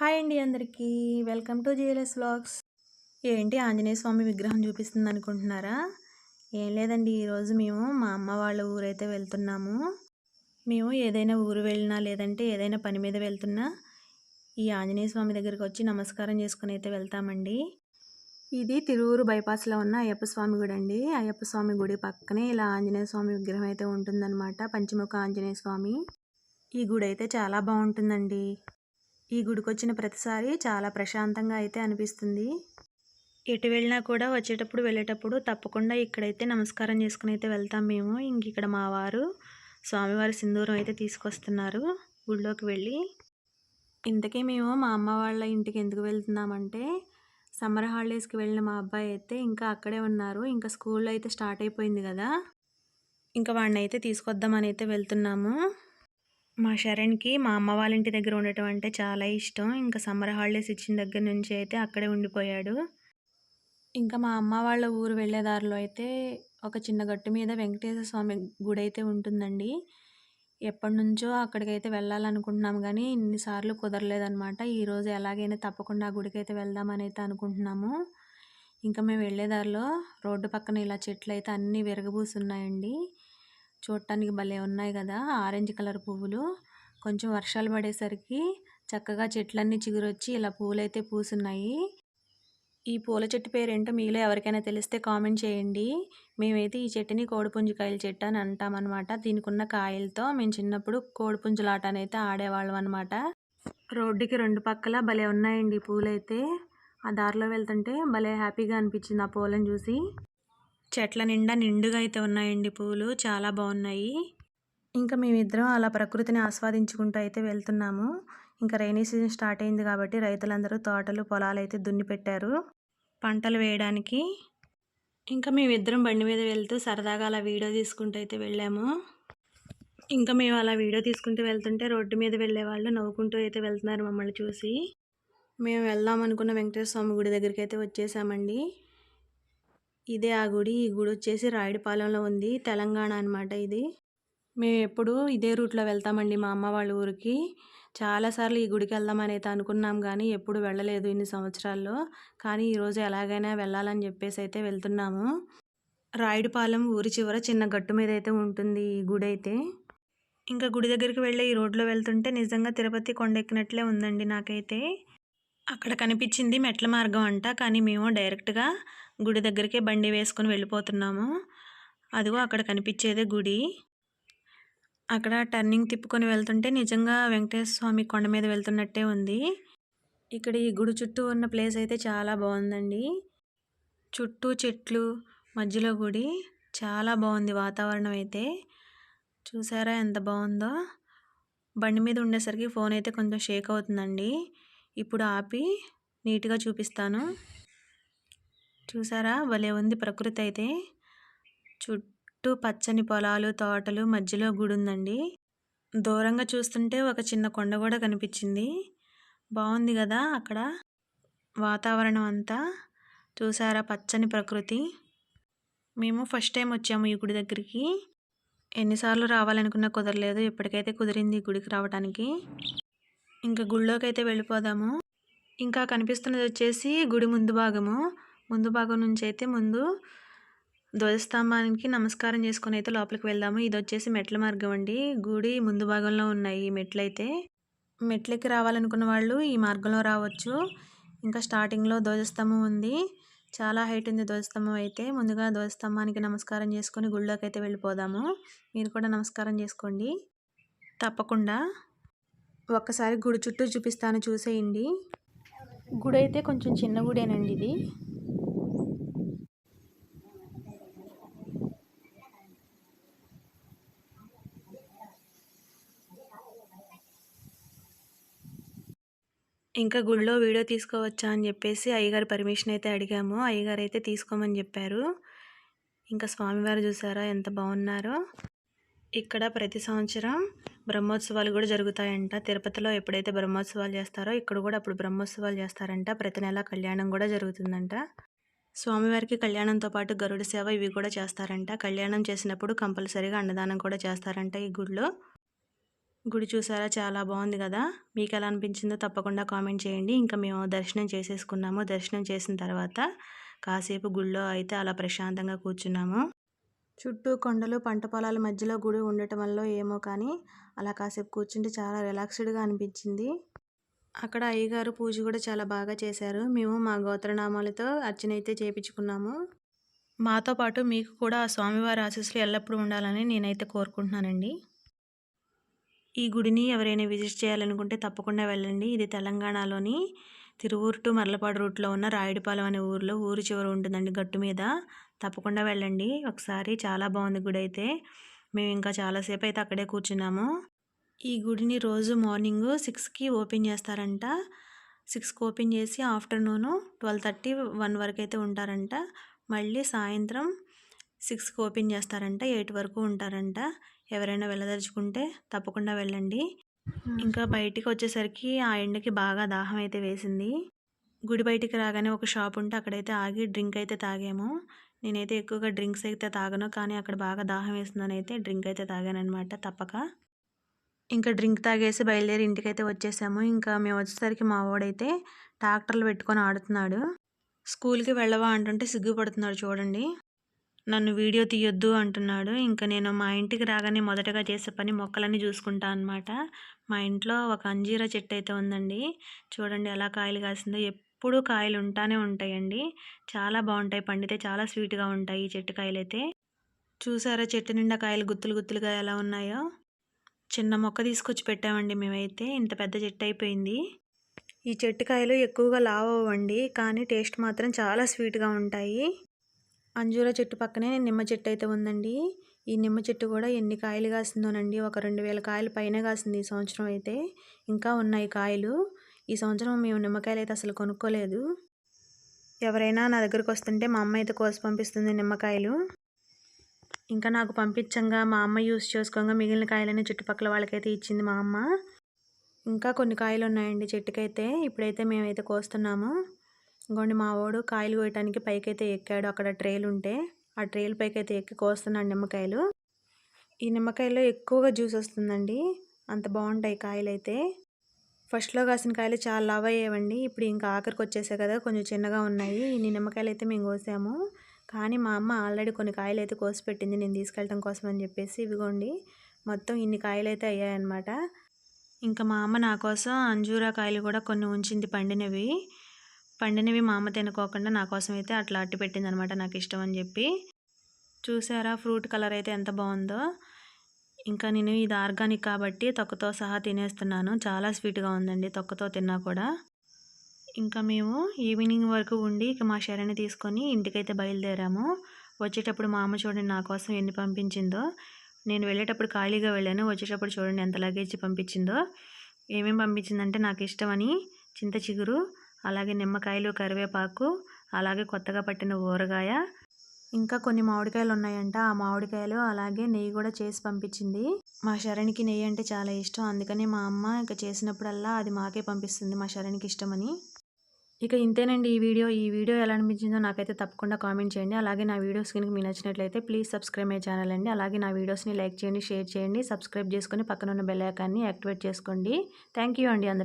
Hi అండి అందరికీ. Welcome to GLS vlogs. ఏంటి ఆంజనేయ స్వామి విగ్రహం చూపిస్తుంది అనుకుంటున్నారా? ఏం లేదండి ఈరోజు మేము మా అమ్మ వాళ్ళ ఊరైతే వెళ్తున్నాము. మేము ఏదైనా ఊరు వెళ్ళినా లేదంటే ఏదైనా పని మీద వెళ్తున్నా ఈ ఆంజనేయ స్వామి దగ్గరికి వచ్చి నమస్కారం చేసుకుని అయితే వెళ్తామండి. ఇది తిరువురు బైపాస్లో ఉన్న అయ్యప్ప స్వామి గుడి అండి. అయ్యప్ప స్వామి గుడి పక్కనే ఇలా ఆంజనేయ స్వామి విగ్రహం అయితే ఉంటుందన్నమాట పంచముఖ ఆంజనేయ స్వామి. ఈ గుడి అయితే చాలా బాగుంటుందండి. ఈ గుడికి వచ్చిన ప్రతిసారి చాలా ప్రశాంతంగా అయితే అనిపిస్తుంది. ఎటు వెళ్ళినా కూడా వచ్చేటప్పుడు వెళ్ళేటప్పుడు తప్పకుండా ఇక్కడైతే నమస్కారం చేసుకుని అయితే వెళ్తాం మేము. ఇంక ఇక్కడ మా వారు స్వామివారి సింధూరం అయితే తీసుకొస్తున్నారు గుడిలోకి వెళ్ళి. ఇంతకీ మేము మా అమ్మ వాళ్ళ ఇంటికి ఎందుకు వెళ్తున్నామంటే సమ్మర్ హాలిడేస్కి వెళ్ళిన మా అబ్బాయి అయితే ఇంకా అక్కడే ఉన్నారు. ఇంకా స్కూల్లో అయితే స్టార్ట్ అయిపోయింది కదా. ఇంకా వాడిని అయితే తీసుకొద్దామని అయితే వెళ్తున్నాము. మా శరణ్కి మా అమ్మ వాళ్ళ ఇంటి దగ్గర ఉండటం అంటే చాలా ఇష్టం. ఇంకా సమ్మర్ హాలిడేస్ ఇచ్చిన దగ్గర నుంచి అయితే అక్కడే ఉండిపోయాడు. ఇంకా మా అమ్మ వాళ్ళ ఊరు వెళ్ళే దారిలో అయితే ఒక చిన్న గట్టు మీద వెంకటేశ్వర స్వామి గుడి అయితే ఉంటుందండి. ఎప్పటి నుంచో అక్కడికైతే వెళ్ళాలనుకుంటున్నాం కానీ ఇన్నిసార్లు కుదరలేదనమాట ఈరోజు ఎలాగైనా తప్పకుండా ఆ గుడికి అయితే వెళ్దామని అయితే అనుకుంటున్నాము. ఇంకా మేము వెళ్ళే దారిలో రోడ్డు పక్కన ఇలా చెట్లు అయితే అన్నీ విరగబూసున్నాయండి. చూడటానికి భలే ఉన్నాయి కదా! ఆరెంజ్ కలర్ పువ్వులు. కొంచెం వర్షాలు పడేసరికి చక్కగా చెట్లన్నీ చిగురొచ్చి ఇలా పూలైతే పూసున్నాయి. ఈ పూల చెట్టు పేరేంటో మీలో ఎవరికైనా తెలిస్తే కామెంట్ చేయండి. మేమైతే ఈ చెట్టుని కోడిపుంజుకాయల చెట్టు అని అంటామన్నమాట. దీనికి ఉన్న కాయలతో మేము చిన్నప్పుడు కోడిపుంజులాట అయితే ఆడేవాళ్ళం అనమాట రోడ్డుకి రెండు పక్కల భలే ఉన్నాయండి పూలైతే. ఆ దారిలో వెళ్తుంటే భలే హ్యాపీగా అనిపించింది ఆ పూలను చూసి. చెట్ల నిండా నిండుగా అయితే ఉన్నాయండి పూలు. చాలా బాగున్నాయి. ఇంకా మేమిద్దరం అలా ప్రకృతిని ఆస్వాదించుకుంటూ అయితే వెళ్తున్నాము. ఇంకా రైనీ సీజన్ స్టార్ట్ అయింది కాబట్టి రైతులందరూ తోటలు పొలాలు అయితే దున్ని పెట్టారు. పంటలు వేయడానికి. ఇంకా మేమిద్దరం బండి మీద వెళ్తూ సరదాగా అలా వీడియో తీసుకుంటూ అయితే వెళ్ళాము. ఇంకా మేము అలా వీడియో తీసుకుంటూ వెళ్తుంటే రోడ్డు మీద వెళ్ళే వాళ్ళు నవ్వుకుంటూ అయితే వెళ్తున్నారు మమ్మల్ని చూసి. మేము వెళ్దాం అనుకున్న వెంకటేశ్వర స్వామి గుడి దగ్గరికి అయితే వచ్చేసామండి. ఇదే ఆ గుడి ఈ గుడి వచ్చేసి రాయుడిపాలెంలో ఉంది. తెలంగాణ అనమాట ఇది. మేము ఎప్పుడు ఇదే రూట్లో వెళ్తామండి మా అమ్మ వాళ్ళ ఊరికి. చాలాసార్లు ఈ గుడికి వెళ్దామని అయితే అనుకున్నాం కానీ ఎప్పుడు వెళ్ళలేదు ఇన్ని సంవత్సరాల్లో. కానీ ఈరోజు ఎలాగైనా వెళ్ళాలని చెప్పేసి అయితే వెళ్తున్నాము. రాయుడిపాలెం ఊరి చివర చిన్న గట్టు మీద అయితే ఉంటుంది ఈ గుడి అయితే. ఇంకా గుడి దగ్గరికి వెళ్ళే ఈ రోడ్లో వెళ్తుంటే నిజంగా తిరుపతి కొండెక్కినట్లే ఉందండి నాకైతే. అక్కడ కనిపించింది మెట్ల మార్గం అంట కానీ మేము డైరెక్ట్గా గుడి దగ్గరికే బండి వేసుకొని వెళ్ళిపోతున్నాము. అదిగో అక్కడ కనిపించేదే గుడి. అక్కడ టర్నింగ్ తిప్పుకొని వెళ్తుంటే నిజంగా వెంకటేశ్వర స్వామి కొండ మీద వెళ్తున్నట్టే ఉంది. ఇక్కడ ఈ గుడి చుట్టూ ఉన్న ప్లేస్ అయితే చాలా బాగుందండి. చుట్టూ చెట్లు మధ్యలో గుడి. చాలా బాగుంది వాతావరణం అయితే. చూసారా ఎంత బాగుందో? బండి మీద ఉండేసరికి ఫోన్ అయితే కొంచెం షేక్ అవుతుందండి. ఇప్పుడు ఆపి నీట్గా చూపిస్తాను. చూసారా? భలే ఉంది ప్రకృతి అయితే. చుట్టూ పచ్చని పొలాలు తోటలు మధ్యలో గుడి ఉందండి. దూరంగా చూస్తుంటే ఒక చిన్న కొండ కూడా కనిపించింది. బాగుంది కదా అక్కడ? వాతావరణం అంతా. చూసారా పచ్చని ప్రకృతి? మేము ఫస్ట్ టైం వచ్చాము ఈ గుడి దగ్గరికి. ఎన్నిసార్లు రావాలనుకున్నా కుదరలేదు. ఇప్పటికైతే కుదిరింది ఈ గుడికి రావడానికి ఇంకా గుళ్ళోకి అయితే వెళ్ళిపోదాము. ఇంకా కనిపిస్తున్నది వచ్చేసి గుడి ముందు భాగము. ముందు భాగం నుంచి అయితే ముందు ధ్వజస్తంభానికి నమస్కారం చేసుకుని అయితే లోపలికి వెళ్దాము. ఇది వచ్చేసి మెట్ల మార్గం అండి. గుడి ముందు భాగంలో ఉన్నాయి ఈ మెట్లు అయితే మెట్లకి రావాలనుకున్న వాళ్ళు ఈ మార్గంలో రావచ్చు. ఇంకా స్టార్టింగ్లో ధ్వజస్తంభం ఉంది. చాలా హైట్ ఉంది ధ్వజస్తంభం అయితే. ముందుగా ధ్వజస్తంభానికి నమస్కారం చేసుకొని గుళ్ళోకి అయితే వెళ్ళిపోదాము. మీరు కూడా నమస్కారం చేసుకోండి. తప్పకుండా. ఒక్కసారి గుడి చుట్టూ చూపిస్తాను చూసేయండి. గుడి అయితే కొంచెం చిన్న గుడేనండి ఇది. ఇంకా గుడిలో వీడియో తీసుకోవచ్చా అని చెప్పేసి అయ్యగారి పర్మిషన్ అయితే అడిగాము. అయ్యగారు అయితే తీసుకోమని చెప్పారు. ఇంకా స్వామివారు చూసారా ఎంత బాగున్నారో. ఇక్కడ ప్రతి సంవత్సరం బ్రహ్మోత్సవాలు కూడా జరుగుతాయంట. తిరుపతిలో ఎప్పుడైతే బ్రహ్మోత్సవాలు చేస్తారో ఇక్కడ కూడా అప్పుడు బ్రహ్మోత్సవాలు చేస్తారంట. ప్రతి నెల కళ్యాణం కూడా జరుగుతుందంట. స్వామివారికి కళ్యాణంతో పాటు గరుడ సేవ ఇవి కూడా చేస్తారంట. కళ్యాణం చేసినప్పుడు కంపల్సరీగా అన్నదానం కూడా చేస్తారంట ఈ గుడిలో. గుడి చూసారా? చాలా బాగుంది కదా. మీకు ఎలా అనిపించిందో తప్పకుండా కామెంట్ చేయండి. ఇంకా మేము దర్శనం చేసేసుకున్నాము. దర్శనం చేసిన తర్వాత కాసేపు గుళ్ళో అయితే అలా ప్రశాంతంగా కూర్చున్నాము. చుట్టూ కొండలు పంట పొలాల మధ్యలో గుడి ఉండటం వల్ల ఏమో కానీ అలా కాసేపు కూర్చుంటే చాలా రిలాక్స్డ్గా అనిపించింది. అక్కడ అయ్యగారు పూజ కూడా చాలా బాగా చేశారు. మేము మా గోత్రనామాలతో అర్చన అయితే చేయించుకున్నాము మాతో పాటు మీకు కూడా ఆ స్వామివారి ఆశీస్సులు ఎల్లప్పుడూ ఉండాలని నేనైతే కోరుకుంటున్నానండి. ఈ గుడిని ఎవరైనా విజిట్ చేయాలనుకుంటే తప్పకుండా వెళ్ళండి. ఇది తెలంగాణలోని తిరువూరు టు మర్లపాడు రూట్లో ఉన్న రాయుడిపాలెం అనే ఊరిలో ఊరి చివర ఉంటుందండి గట్టు మీద. తప్పకుండా వెళ్ళండి. ఒకసారి చాలా బాగుంది గుడి అయితే. మేము ఇంకా చాలాసేపు అయితే అక్కడే కూర్చున్నాము. ఈ గుడిని రోజు మార్నింగ్ సిక్స్కి ఓపెన్ చేస్తారంట. సిక్స్కి ఓపెన్ చేసి ఆఫ్టర్నూను ట్వెల్వ్ థర్టీ వన్ వరకు అయితే ఉంటారంట. మళ్ళీ సాయంత్రం సిక్స్కి ఓపెన్ చేస్తారంట. ఎయిట్ వరకు ఉంటారంట. ఎవరైనా వెళ్ళదలుచుకుంటే తప్పకుండా వెళ్ళండి. ఇంకా బయటికి వచ్చేసరికి ఆ ఎండకి బాగా దాహం అయితే వేసింది. గుడి బయటికి రాగానే ఒక షాప్ ఉంటే అక్కడైతే ఆగి డ్రింక్ అయితే తాగాము. నేనైతే ఎక్కువగా డ్రింక్స్ అయితే తాగను కానీ అక్కడ బాగా దాహం వేస్తుందని అయితే డ్రింక్ అయితే తాగాను అనమాట తప్పక. ఇంకా డ్రింక్ తాగేసి బయలుదేరి ఇంటికైతే వచ్చేసాము. ఇంకా మేము వచ్చేసరికి మా వాడైతే ట్రాక్టర్లు పెట్టుకొని ఆడుతున్నాడు. స్కూల్కి వెళ్ళవా అంటుంటే సిగ్గుపడుతున్నాడు చూడండి. నన్ను వీడియో తీయొద్దు అంటున్నాడు. ఇంకా నేను మా ఇంటికి రాగానే మొదటగా చేసే పని మొక్కలన్నీ చూసుకుంటా అనమాట మా ఇంట్లో ఒక అంజీరా చెట్టు అయితే ఉందండి. చూడండి ఎలా కాయలు కాసిందో. ఎప్పుడూ కాయలు ఉంటానే ఉంటాయండి. చాలా బాగుంటాయి. పండితే చాలా స్వీట్గా ఉంటాయి ఈ చెట్టు కాయలు అయితే చూసారా చెట్టు నిండా కాయలు గుత్తులు గుత్తులుగా ఎలా ఉన్నాయో? చిన్న మొక్క తీసుకొచ్చి పెట్టామండి మేమైతే. ఇంత పెద్ద చెట్టు అయిపోయింది. ఈ చెట్టు కాయలు ఎక్కువగా లావ్ అవ్వండి. కానీ టేస్ట్ మాత్రం చాలా స్వీట్గా ఉంటాయి. అంజూర చెట్టు పక్కనే నిమ్మ చెట్టు అయితే ఉందండి. ఈ నిమ్మ చెట్టు కూడా ఎన్ని కాయలు కాసిందోనండి. ఒక రెండు వేల కాయలు పైన కాసింది ఈ సంవత్సరం అయితే. ఇంకా ఉన్నాయి కాయలు. ఈ సంవత్సరం మేము నిమ్మకాయలు అయితే అసలు కొనుక్కోలేదు. ఎవరైనా నా దగ్గరకు వస్తుంటే మా అమ్మ అయితే కోసి పంపిస్తుంది నిమ్మకాయలు. ఇంకా నాకు పంపించంగా మా అమ్మ యూస్ చేసుకోగా మిగిలిన కాయలన్నీ చుట్టుపక్కల వాళ్ళకైతే ఇచ్చింది మా అమ్మ. ఇంకా కొన్ని కాయలు ఉన్నాయండి చెట్టుకైతే. ఇప్పుడైతే మేమైతే కోస్తున్నాము. ఇంకోండి మా వాడు కాయలు కోయటానికి పైకైతే ఎక్కాడు. అక్కడ ట్రేలు ఉంటే ఆ ట్రేలు పైకైతే ఎక్కి కోస్తున్నాడు నిమ్మకాయలు. ఈ నిమ్మకాయలో ఎక్కువగా జ్యూస్ వస్తుందండి. అంత బాగుంటాయి కాయలు అయితే ఫస్ట్లో కాసిన కాయలు చాలా లవ్ అయ్యేవండి. ఇప్పుడు ఇంకా ఆఖరికి వచ్చేసాయి కదా కొంచెం చిన్నగా ఉన్నాయి. ఇన్ని నిమ్మకాయలు అయితే మేము కోసాము. కానీ మా అమ్మ ఆల్రెడీ కొన్ని కాయలు అయితే కోసి పెట్టింది నేను తీసుకెళ్ళటం కోసం అని చెప్పేసి. ఇవిగోండి మొత్తం ఇన్ని కాయలు అయితే అయ్యాయన్నమాట. ఇంకా మా అమ్మ నా కోసం అంజూరా కాయలు కూడా కొన్ని ఉంచింది పండినవి. పండినవి మా అమ్మ తినుకోకుండా నా కోసం అయితే అట్లా అట్టి పెట్టిందనమాట నాకు ఇష్టం అని చెప్పి. చూసారా ఫ్రూట్ కలర్ అయితే ఎంత బాగుందో. ఇంకా నేను ఇది ఆర్గానిక్ కాబట్టి తొక్కతో సహా తినేస్తున్నాను. చాలా స్వీట్గా ఉందండి తొక్కతో తిన్నా కూడా. ఇంకా మేము ఈవినింగ్ వరకు ఉండి ఇక మా షరణి తీసుకొని ఇంటికైతే బయలుదేరాము. వచ్చేటప్పుడు మా అమ్మ చూడండి నా కోసం ఎన్ని పంపించిందో. నేను వెళ్ళేటప్పుడు ఖాళీగా వెళ్ళాను. వచ్చేటప్పుడు చూడండి ఎంత లగేజ్ పంపించిందో. ఏమేమి పంపించిందంటే నాకు ఇష్టమని చింత చిగురు అలాగే నిమ్మకాయలు కరివేపాకు అలాగే కొత్తగా పట్టిన ఊరగాయ. ఇంకా కొన్ని మామిడికాయలు ఉన్నాయంట. ఆ మామిడికాయలు అలాగే నెయ్యి కూడా చేసి పంపించింది. మా శరణికి నెయ్యి అంటే చాలా ఇష్టం. అందుకని మా అమ్మ ఇక చేసినప్పుడల్లా అది మాకే పంపిస్తుంది మా శరణికి ఇష్టమని. ఇక ఇంతేనండి ఈ వీడియో. ఈ వీడియో ఎలా అనిపించిందో నాకైతే తప్పకుండా కామెంట్ చేయండి. అలాగే నా వీడియోస్ కనుక మీ నచ్చినట్లయితే ప్లీజ్ సబ్స్క్రైబ్ మై ఛానల్ అండి. అలాగే నా వీడియోస్ని లైక్ చేయండి షేర్ చేయండి సబ్స్క్రైబ్ చేసుకొని పక్కన ఉన్న బెల్ ఐకాన్ని యాక్టివేట్ చేసుకోండి. థ్యాంక్ యూ అండి అందరూ